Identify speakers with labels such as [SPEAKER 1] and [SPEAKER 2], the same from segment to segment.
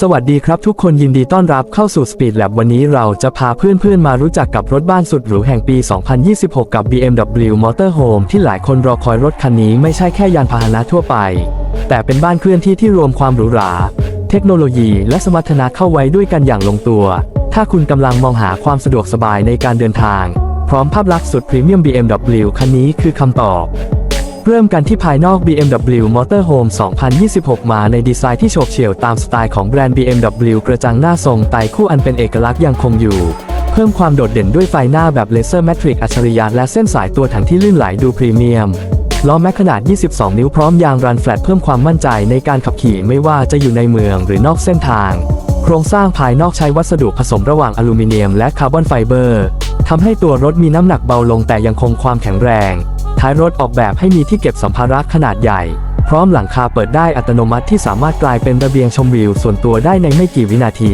[SPEAKER 1] สวัสดีครับทุกคนยินดีต้อนรับเข้าสู่ Speed Lab วันนี้เราจะพาเพื่อนๆมารู้จักกับรถบ้านสุดหรูแห่งปี 2026 กับ BMW Motorhome ที่หลายคนรอคอยรถคันนี้ไม่ใช่แค่ยานพาหนะทั่วไป แต่เป็นบ้านเคลื่อนที่ที่รวมความหรูหรา เทคโนโลยีและสมรรถนะเข้าไว้ด้วยกันอย่างลงตัว ถ้าคุณกำลังมองหาความสะดวกสบายในการเดินทาง พร้อมภาพลักษณ์สุดพรีเมียม BMW คันนี้คือคำตอบ เริ่มกันที่ภายนอก BMW Motorhome 2026 มาในดีไซน์ที่โฉบเฉี่ยวตามสไตล์ของแบรนด์ BMW กระจังหน้าทรงไตคู่อันเป็นเอกลักษณ์ยังคงอยู่ เพิ่มความโดดเด่นด้วยไฟหน้าแบบเลเซอร์แมทริกอัจฉริยะและเส้นสายตัวถังที่ลื่นไหลดูพรีเมียมล้อแม็กขนาด 22 นิ้วพร้อมยางรันแฟลตเพิ่มความมั่นใจในการขับขี่ไม่ว่าจะอยู่ในเมืองหรือนอกเส้นทาง โครงสร้างภายนอกใช้วัสดุผสมระหว่างอลูมิเนียมและคาร์บอนไฟเบอร์ทำให้ตัวรถมีน้ำหนักเบาลงแต่ยังคงความแข็งแรง ท้ายรถออกแบบให้มีที่เก็บสัมภาระขนาดใหญ่ พร้อมหลังคาเปิดได้อัตโนมัติที่สามารถกลายเป็นระเบียงชมวิวส่วนตัวได้ในไม่กี่วินาที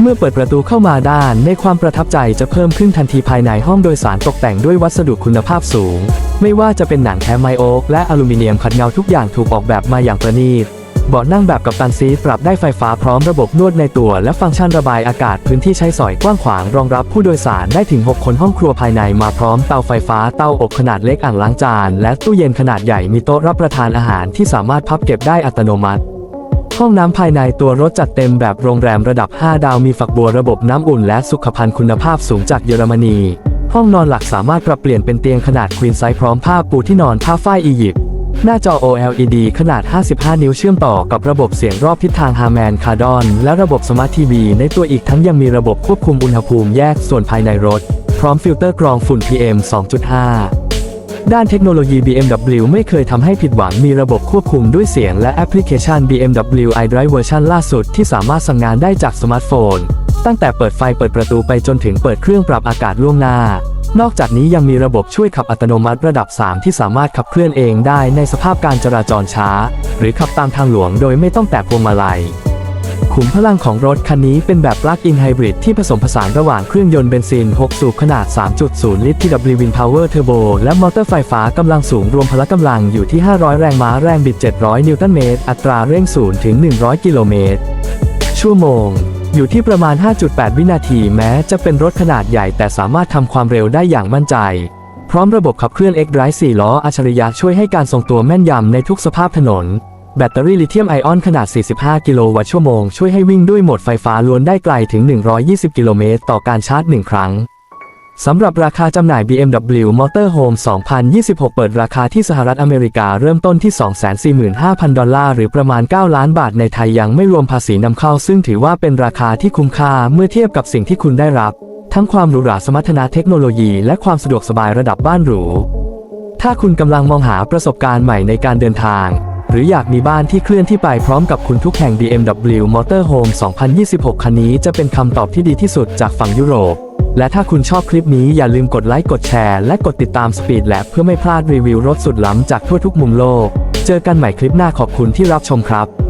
[SPEAKER 1] เมื่อเปิดประตูเข้ามาด้านในความประทับใจจะเพิ่มขึ้นทันทีภายในห้องโดยสารตกแต่งด้วยวัสดุคุณภาพสูง ไม่ว่าจะเป็นหนังแท้ไมโอกและอลูมิเนียมขัดเงาทุกอย่างถูกออกแบบมาอย่างประณีต เบาะนั่งแบบกับตันซีปรับได้ไฟฟ้าพร้อมระบบนวดในตัว และฟังก์ชันระบายอากาศพื้นที่ใช้สอยกว้างขวางรองรับผู้โดยสารได้ถึง 6 คนห้องครัวภายในมาพร้อมเตาไฟฟ้าเตาอบขนาดเล็กอ่างล้างจาน และตู้เย็นขนาดใหญ่มีโต๊ะรับประทานอาหารที่สามารถพับเก็บได้อัตโนมัติห้องน้ำภายในตัวรถจัดเต็มแบบโรงแรมระดับ 5 ดาวมีฝักบัวระบบน้ำอุ่นและสุขภัณฑ์คุณภาพสูงจากเยอรมนี ห้องนอนหลักสามารถปรับเปลี่ยนเป็นเตียงขนาดควีนไซส์พร้อมผ้าปูที่นอนผ้าฝ้ายอียิปต์ หน้าจอ OLED ขนาด 55 นิ้วเชื่อมต่อกับระบบเสียงรอบทิศทาง Harman Kardon และระบบสมาร์ททีวีในตัวอีกทั้งยังมีระบบควบคุมอุณหภูมิแยกส่วนภายในรถ พร้อมฟิลเตอร์กรองฝุ่น PM 2.5 ด้านเทคโนโลยี BMW ไม่เคยทำให้ผิดหวังมีระบบควบคุมด้วยเสียงและแอปพลิเคชัน BMW iDrive เวอร์ชันล่าสุดที่สามารถสั่งงานได้จากสมาร์ทโฟน ตั้งแต่เปิดไฟเปิดประตูไปจนถึงเปิดเครื่องปรับอากาศล่วงหน้า นอกจากนี้ยังมีระบบช่วยขับอัตโนมัติระดับ 3 ที่สามารถขับเคลื่อนเองได้ในสภาพการจราจรช้า หรือขับตามทางหลวงโดยไม่ต้องแตะพวงมาลัยขุมพลังของรถคันนี้เป็นแบบปลั๊กอินไฮบริดที่ผสมผสานระหว่างเครื่องยนต์เบนซิน 6 สูบขนาด 3.0 ลิตร TW Win Power Turbo และมอเตอร์ไฟฟ้ากำลังสูงรวมพละกำลังอยู่ที่ 500 แรงม้าแรงบิด 700 นิวตันเมตร อัตราเร่ง 0 ถึง 100 กิโลเมตร ชั่วโมง อยู่ที่ประมาณ 5.8 วินาทีแม้จะเป็นรถขนาดใหญ่แต่สามารถทำความเร็วได้อย่างมั่นใจ พร้อมระบบขับเคลื่อน X-Drive 4 ล้ออัจฉริยะช่วยให้การทรงตัวแม่นยำในทุกสภาพถนน แบตเตอรี่ลิเธียมไอออนขนาด 45 กิโลวัตต์ชั่วโมงช่วยให้วิ่งด้วยโหมดไฟฟ้าล้วนได้ไกลถึง 120 กิโลเมตรต่อการชาร์จ 1 ครั้ง สำหรับราคาจำหน่าย BMW Motorhome 2026 เปิดราคาที่สหรัฐอเมริกาเริ่มต้นที่ 245,000 ดอลลาร์ หรือประมาณ 9 ล้านบาทในไทยยังไม่รวมภาษีนำเข้า ซึ่งถือว่าเป็นราคาที่คุ้มค่าเมื่อเทียบกับสิ่งที่คุณได้รับ ทั้งความหรูหราสมรรถนะเทคโนโลยี และความสะดวกสบายระดับบ้านหรู ถ้าคุณกำลังมองหาประสบการณ์ใหม่ในการเดินทาง หรืออยากมีบ้านที่เคลื่อนที่ไปพร้อมกับคุณทุกแห่ง BMW Motorhome 2026 คันนี้จะเป็นคำตอบที่ดีที่สุดจากฝั่งยุโรป และถ้าคุณชอบคลิปนี้อย่าลืมกดไลค์กดแชร์และกดติดตาม Speed Lab เพื่อไม่พลาดรีวิวรถสุดล้ำจากทั่วทุกมุมโลก เจอกันใหม่คลิปหน้าขอบคุณที่รับชมครับ